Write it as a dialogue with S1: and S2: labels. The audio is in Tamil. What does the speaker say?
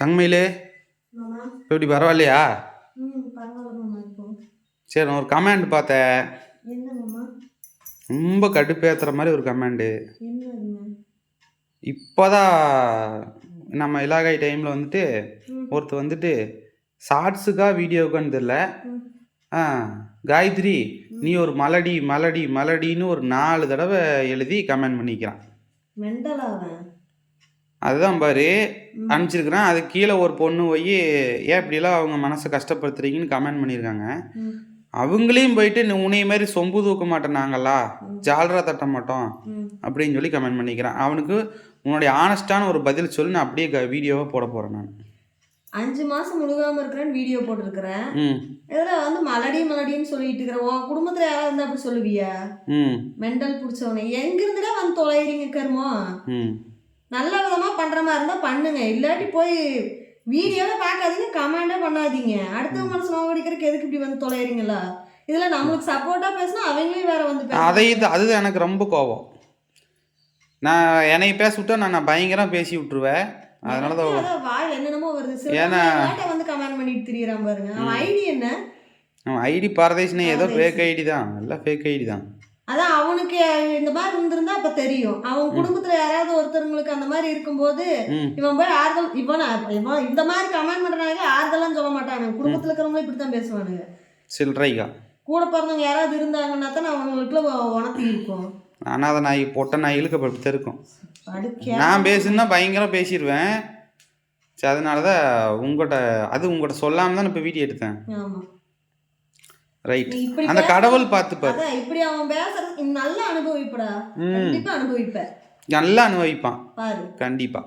S1: தங்கமயிலே? இப்போ இப்படி பரவாயில்லையா? சரி நான் ஒரு கமெண்ட் பார்த்தேன். ரொம்ப கடுப்பேற்றுற மாதிரி ஒரு கமெண்டு இப்போதான் நம்ம இலாகாய் டைமில் வந்துட்டு. ஒருத்தர் வந்துட்டு ஷார்ட்ஸுக்கா வீடியோக்கான்னு தெரில ஆ காயத்ரி நீ ஒரு மலடி மலடி மலடின்னு ஒரு நாலு தடவை எழுதி கமெண்ட் பண்ணிக்கிறான். அதுதான் பாரு. அனுப்பிச்சிருக்கிறேன். அது கீழே ஒரு பொண்ணு போய் ஏன் இப்படிலாம் அவங்க மனசை கஷ்டப்படுத்துறீங்கன்னு கமெண்ட் பண்ணியிருக்காங்க. அவங்களையும் போயிட்டு நீ உன்னைய மாதிரி சொம்பு தூக்க மாட்டோம் நாங்களா? ஜாலரா தட்ட மாட்டோம். அப்படின்னு சொல்லி கமெண்ட் பண்ணிக்கிறேன். அவனுக்கு உன்னுடைய ஆனஸ்டான ஒரு பதில் சொல்லி. நான் அப்படியே வீடியோவை போட போகிறேன் நான்.
S2: அஞ்சு மாசம் முழுகாம இருக்கிறேன்னு வீடியோ போட்டிருக்கிறேன். இதுல வந்து மலடி மலடின்னு சொல்லிட்டு இருக்கிற உன் குடும்பத்துல யாராவது இருந்தா அப்படி சொல்லுவியா?
S1: ம்.
S2: மெண்டல் பிடிச்சவனே. எங்க இருந்துடா வந்து தொலைறீங்க கருமோ? நல்ல விதமா பண்ற மாதிரி இருந்தா பண்ணுங்க. இல்லாட்டி போய் வீடியோவே பார்க்காதீங்க கமெண்டே பண்ணாதீங்க. அடுத்த மனசு நோக்கடிக்கிறதுக்கு எதுக்கு இப்படி வந்து தொலைறீங்களா? இதுல நம்மளுக்கு சப்போர்ட்டா பேசினா அவங்களையும் வேற வந்து
S1: அதை இது அதுதான் எனக்கு ரொம்ப கோபம். நான் என்னை பேச விட்டா நான் நான் பயங்கரம் பேசி விட்டுருவேன். அதனால தான்
S2: வாய் என்னென்னமோ வருது.
S1: ஏன்னா-
S2: வந்து கமெண்ட் பண்ணிட்டு திரியறான் பாருங்க. அவன் ஐடி என்ன?
S1: அவன் ஐடி பரதேஷ்னே ஏதோ. ஃபேக் ஐடி தான். எல்லாம் ஃபேக் ஐடி தான்.
S2: அதான் அவனுக்கு இந்த மாதிரி இருந்திருந்தா அப்ப தெரியும். அவன் குடும்பத்துல யாராவது ஒருத்தருங்களுக்கு அந்த மாதிரி இருக்கும்போது இவன் போய் ஆறுதல் இவன் இவன் இந்த மாதிரி கமெண்ட் பண்றனால ஆறுதலாம் சொல்ல மாட்டானுங்க குடும்பத்துல இருக்கிறவங்களும் இப்படித்தான் பேசுவானுங்க.
S1: சில்லறைகா
S2: கூட பிறந்தவங்க யாராவது இருந்தாங்கன்னா தான் அவங்களுக்குள்ள உணர்த்தி இருக்கும்.
S1: அனாதை நாய் பொட்ட நாய்களுக்கு அப்படி
S2: அடுக்க
S1: நான் பேசுனா பயங்கரம் பேசிடுவேன். சரி அதனால தான் உங்கள்கிட்ட அது உங்கள்கிட்ட சொல்லாமல் தான் இப்போ வீடியோ எடுத்தேன்.
S2: ஆமா.
S1: ரைட் அந்த கடவுள் பார்த்துப்பார்
S2: இப்படி அவன் பேசுறது நல்லா அனுபவிப்படா. கண்டிப்பா அனுபவிப்ப
S1: நல்லா அனுபவிப்பான்.
S2: பாரு.
S1: கண்டிப்பாக